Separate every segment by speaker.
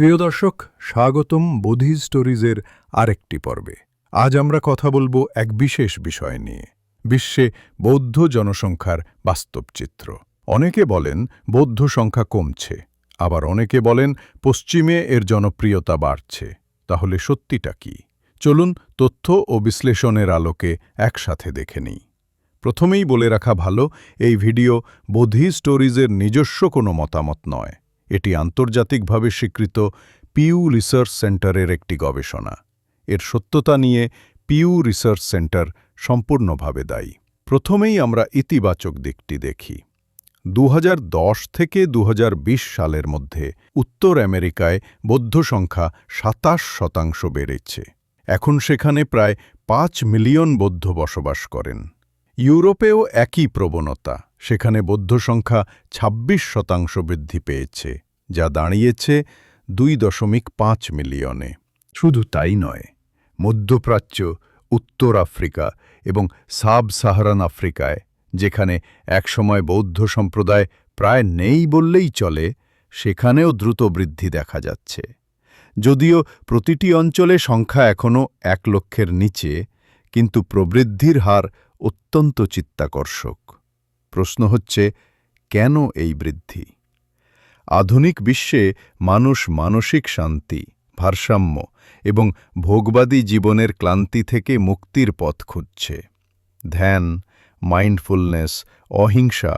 Speaker 1: প্রিয় দর্শক, স্বাগতম বোধি স্টোরিজের আরেকটি পর্বে। আজ আমরা কথা বলব এক বিশেষ বিষয় নিয়ে, বিশ্বে বৌদ্ধ জনসংখ্যার বাস্তব চিত্র। অনেকে বলেন বৌদ্ধ সংখ্যা কমছে, আবার অনেকে বলেন পশ্চিমে এর জনপ্রিয়তা বাড়ছে। তাহলে সত্যিটা কি? চলুন তথ্য ও বিশ্লেষণের আলোকে একসাথে দেখে নিই। প্রথমেই বলে রাখা ভালো, এই ভিডিও বোধি স্টোরিজের নিজস্ব কোনো মতামত নয়। এটি আন্তর্জাতিকভাবে স্বীকৃত পিউ রিসার্চ সেন্টারের একটি গবেষণা। এর সত্যতা নিয়ে পিউ রিসার্চ সেন্টার সম্পূর্ণভাবে দায়ী। প্রথমেই আমরা ইতিবাচক দিকটি দেখি। দু হাজার দশ থেকে দু হাজার বিশ সালের মধ্যে উত্তর আমেরিকায় বৌদ্ধ সংখ্যা সাতাশ শতাংশ বেড়েছে। এখন সেখানে প্রায় পাঁচ মিলিয়ন বৌদ্ধ বসবাস করেন। ইউরোপেও একই প্রবণতা। সেখানে বৌদ্ধ সংখ্যা ২৬ শতাংশ বৃদ্ধি পেয়েছে। যা দাঁড়িয়েছে দুই দশমিক পাঁচ মিলিয়নে। শুধু তাই নয়, মধ্যপ্রাচ্য, উত্তর আফ্রিকা এবং সাব সাহারান আফ্রিকায়, যেখানে একসময় বৌদ্ধ সম্প্রদায় প্রায় নেই বললেই চলে, সেখানেও দ্রুত বৃদ্ধি দেখা যাচ্ছে। যদিও প্রতিটি অঞ্চলে সংখ্যা এখনও এক লক্ষের নিচে, কিন্তু প্রবৃদ্ধির হার অত্যন্ত চিত্তাকর্ষক। প্রশ্ন হচ্ছে, কেন এই বৃদ্ধি? আধুনিক বিশ্বে মানুষ মানসিক শান্তি, ভারসাম্য এবং ভোগবাদী জীবনের ক্লান্তি থেকে মুক্তির পথ খুঁজছে। ধ্যান, মাইন্ডফুলনেস, অহিংসা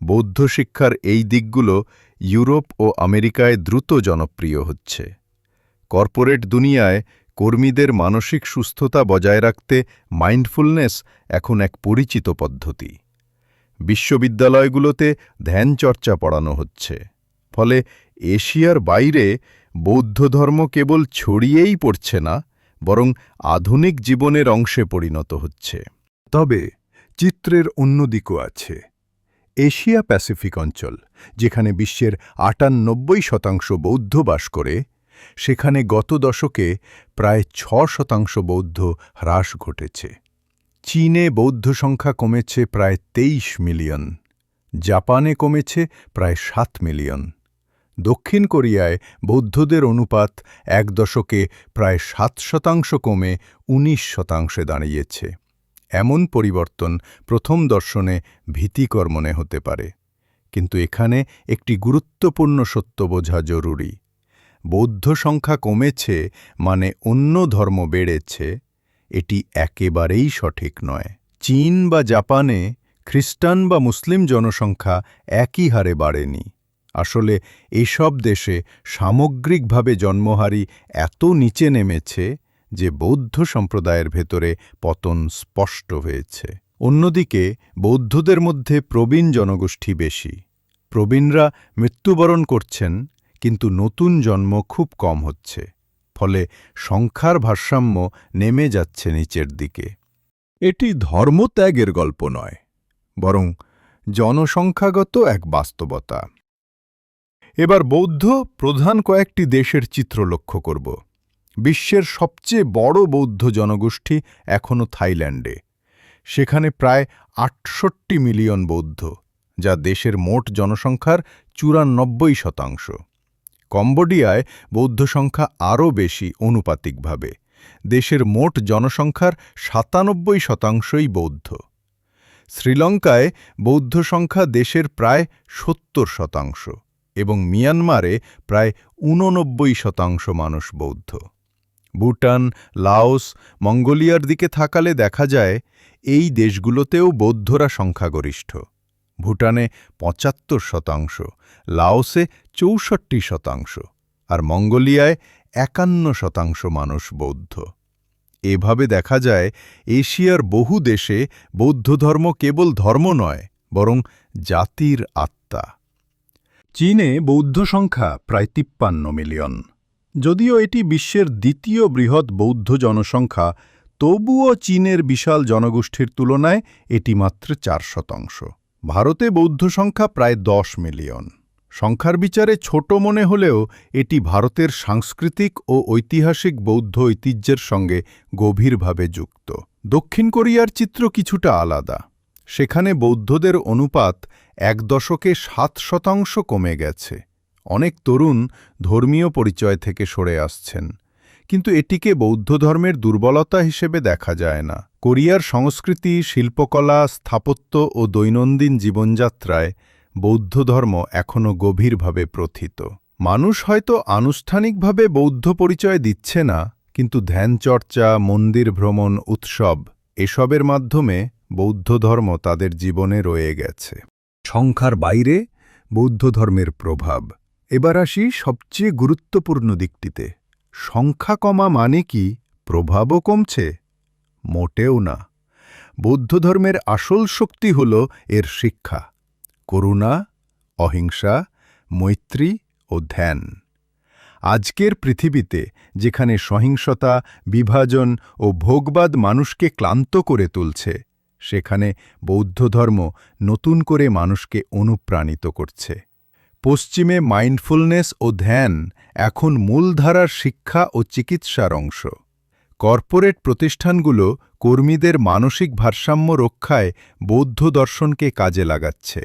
Speaker 1: বৌদ্ধ শিক্ষার এই দিকগুলো ইউরোপ ও আমেরিকায় দ্রুত জনপ্রিয় হচ্ছে। কর্পোরেট দুনিয়ায় কর্মীদের মানসিক সুস্থতা বজায় রাখতে মাইন্ডফুলনেস এখন এক পরিচিত পদ্ধতি। বিশ্ববিদ্যালয়গুলোতে ধ্যান চর্চা পড়ানো হচ্ছে। ফলে এশিয়ার বাইরে বৌদ্ধ ধর্ম কেবল ছড়িয়েই পড়ছে না, বরং আধুনিক জীবনের অংশে পরিণত হচ্ছে। তবে চিত্রের অন্য দিকও আছে। এশিয়া প্যাসিফিক অঞ্চল, যেখানে বিশ্বের আটানব্বই শতাংশ বৌদ্ধ বাস করে, সেখানে গত দশকে প্রায় ছ শতাংশ বৌদ্ধ হ্রাস ঘটেছে। চীনে বৌদ্ধ সংখ্যা কমেছে প্রায় তেইশ মিলিয়ন, জাপানে কমেছে প্রায় সাত মিলিয়ন। দক্ষিণ কোরিয়ায় বৌদ্ধদের অনুপাত এক দশকে প্রায় সাত শতাংশ কমে ১৯ শতাংশে দাঁড়িয়েছে। এমন পরিবর্তন প্রথম দর্শনে ভীতিকর মনে হতে পারে। কিন্তু এখানে একটি গুরুত্বপূর্ণ সত্য বোঝা জরুরি। বৌদ্ধ সংখ্যা কমেছে মানে অন্য ধর্ম বেড়েছে। এটি একেবারেই সঠিক নয়। চীন বা জাপানে খ্রিস্টান বা মুসলিম জনসংখ্যা একই হারে বাড়েনি। আসলে এসব দেশে সামগ্রিকভাবে জন্মহারি এত নিচে নেমেছে যে বৌদ্ধ সম্প্রদায়ের ভেতরে পতন স্পষ্ট হয়েছে। অন্যদিকে বৌদ্ধদের মধ্যে প্রবীণ জনগোষ্ঠী বেশি। প্রবীণরা মৃত্যুবরণ করছেন, কিন্তু নতুন জন্ম খুব কম হচ্ছে। ফলে সংখ্যার ভারসাম্য নেমে যাচ্ছে নিচের দিকে। এটি ধর্মত্যাগের গল্প নয়, বরং জনসংখ্যাগত এক বাস্তবতা। এবার বৌদ্ধ প্রধান কয়েকটি দেশের চিত্র লক্ষ্য করব। বিশ্বের সবচেয়ে বড় বৌদ্ধ জনগোষ্ঠী এখনও থাইল্যান্ডে। সেখানে প্রায় আটষট্টি মিলিয়ন বৌদ্ধ, যা দেশের মোট জনসংখ্যার চুরানব্বই শতাংশ। কম্বোডিয়ায় বৌদ্ধ সংখ্যা আরও বেশি অনুপাতিকভাবে। দেশের মোট জনসংখ্যার সাতানব্বই শতাংশই বৌদ্ধ। শ্রীলঙ্কায় বৌদ্ধ সংখ্যা দেশের প্রায় সত্তর শতাংশ। এবং মিয়ানমারে প্রায় ঊননব্বই শতাংশ মানুষ বৌদ্ধ। ভুটান, লাওস, মঙ্গোলিয়ার দিকে থাকালে দেখা যায়, এই দেশগুলোতেও বৌদ্ধরা সংখ্যাগরিষ্ঠ। ভুটানে পঁচাত্তর শতাংশ, লাওসে চৌষট্টি শতাংশ আর মঙ্গোলিয়ায় একান্ন শতাংশ মানুষ বৌদ্ধ। এভাবে দেখা যায়, এশিয়ার বহু দেশে বৌদ্ধ ধর্ম কেবল ধর্ম নয়, বরং জাতির আত্মা। চীনে বৌদ্ধ সংখ্যা প্রায় তিপ্পান্ন মিলিয়ন। যদিও এটি বিশ্বের দ্বিতীয় বৃহৎ বৌদ্ধ জনসংখ্যা, তবুও চীনের বিশাল জনগোষ্ঠীর তুলনায় এটি মাত্র চার শতাংশ। ভারতে বৌদ্ধ সংখ্যা প্রায় দশ মিলিয়ন। সংখ্যার বিচারে ছোট মনে হলেও এটি ভারতের সাংস্কৃতিক ও ঐতিহাসিক বৌদ্ধ ঐতিহ্যের সঙ্গে গভীরভাবে যুক্ত। দক্ষিণ কোরিয়ার চিত্র কিছুটা আলাদা। সেখানে বৌদ্ধদের অনুপাত এক দশকে সাত শতাংশ কমে গেছে। অনেক তরুণ ধর্মীয় পরিচয় থেকে সরে আসছেন। কিন্তু এটিকে বৌদ্ধ ধর্মের দুর্বলতা হিসেবে দেখা যায় না। কোরিয়ার সংস্কৃতি, শিল্পকলা, স্থাপত্য ও দৈনন্দিন জীবনযাত্রায় বৌদ্ধ ধর্ম এখনও গভীরভাবে প্রথিত। মানুষ হয়তো আনুষ্ঠানিকভাবে বৌদ্ধ পরিচয় দিচ্ছে না, কিন্তু ধ্যানচর্চা, মন্দির ভ্রমণ, উৎসব এসবের মাধ্যমে বৌদ্ধ ধর্ম তাদের জীবনে রয়ে গেছে। সংখ্যার বাইরে বৌদ্ধ ধর্মের প্রভাব। এবার আসি সবচেয়ে গুরুত্বপূর্ণ দিকটিতে। সংখ্যা কমা মানে কি? প্রভাবও কমছে? মোটেও না। বৌদ্ধ ধর্মের আসল শক্তি হল এর শিক্ষা। করুণা, অহিংসা, মৈত্রী ও ধ্যান। আজকের পৃথিবীতে যেখানে সহিংসতা, বিভাজন ও ভোগবাদ মানুষকে ক্লান্ত করে তুলছে সেখানে বৌদ্ধধর্ম নতুন করে মানুষকে অনুপ্রাণিত করছে। পশ্চিমে মাইন্ডফুলনেস ও ধ্যান এখন মূলধারার শিক্ষা ও চিকিৎসার অংশ। কর্পোরেট প্রতিষ্ঠানগুলো কর্মীদের মানসিক ভারসাম্য রক্ষায় বৌদ্ধ দর্শনকে কাজে লাগাচ্ছে।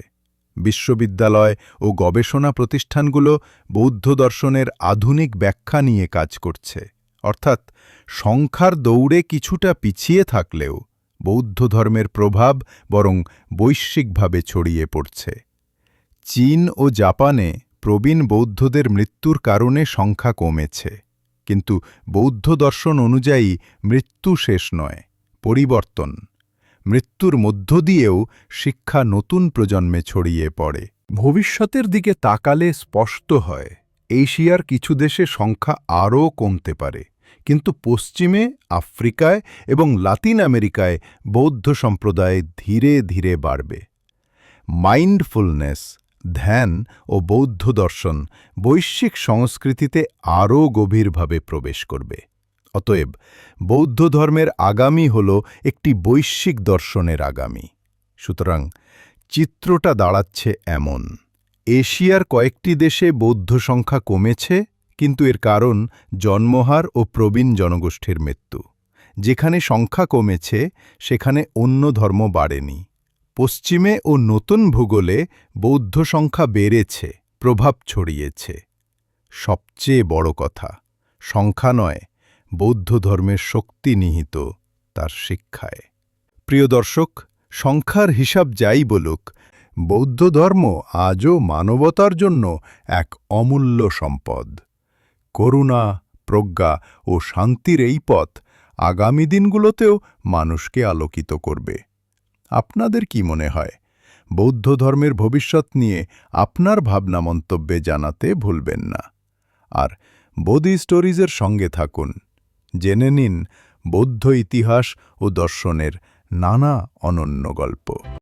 Speaker 1: বিশ্ববিদ্যালয় ও গবেষণা প্রতিষ্ঠানগুলো বৌদ্ধ দর্শনের আধুনিক ব্যাখ্যা নিয়ে কাজ করছে। অর্থাৎ সংখ্যার দৌড়ে কিছুটা পিছিয়ে থাকলেও বৌদ্ধ ধর্মের প্রভাব বরং বৈশ্বিকভাবে ছড়িয়ে পড়ছে। চীন ও জাপানে প্রবীণ বৌদ্ধদের মৃত্যুর কারণে সংখ্যা কমেছে। কিন্তু বৌদ্ধ দর্শন অনুযায়ী মৃত্যু শেষ নয়, পরিবর্তন। মৃত্যুর মধ্য দিয়েও শিক্ষা নতুন প্রজন্মে ছড়িয়ে পড়ে। ভবিষ্যতের দিকে তাকালে স্পষ্ট হয়, এশিয়ার কিছু দেশে সংখ্যা আরও কমতে পারে। কিন্তু পশ্চিমে, আফ্রিকায় এবং লাতিন আমেরিকায় বৌদ্ধ সম্প্রদায় ধীরে ধীরে বাড়বে। মাইন্ডফুলনেস, ধ্যান ও বৌদ্ধ দর্শন বৈশ্বিক সংস্কৃতিতে আরও গভীরভাবে প্রবেশ করবে। অতএব বৌদ্ধ ধর্মের আগামী হল একটি বৈশ্বিক দর্শনের আগামী। সুতরাং চিত্রটা দাঁড়াচ্ছে এমন। এশিয়ার কয়েকটি দেশে বৌদ্ধ সংখ্যা কমেছে কিন্তু এর কারণ জন্মহার ও প্রবীণ জনগোষ্ঠীর মৃত্যু। যেখানে সংখ্যা কমেছে, সেখানে অন্য ধর্ম বাড়েনি। পশ্চিমে ও নতুন ভূগোলে বৌদ্ধ সংখ্যা বেড়েছে, প্রভাব ছড়িয়েছে। সবচেয়ে বড় কথা, সংখ্যা নয়, বৌদ্ধ ধর্মের শক্তি নিহিত তার শিক্ষায়। প্রিয় দর্শক, সংখ্যার হিসাব যাই বলুক, বৌদ্ধ ধর্ম আজও মানবতার জন্য এক অমূল্য সম্পদ। করুণা, প্রজ্ঞা ও শান্তির এই পথ আগামী দিনগুলোতেও মানুষকে আলোকিত করবে। আপনাদের কি মনে হয়? বৌদ্ধ ধর্মের ভবিষ্যৎ নিয়ে আপনার ভাবনা মন্তব্যে জানাতে ভুলবেন না। আর বোধি স্টোরিজের সঙ্গে থাকুন। জেনে নিন বৌদ্ধ ইতিহাস ও দর্শনের নানা অনন্য গল্প।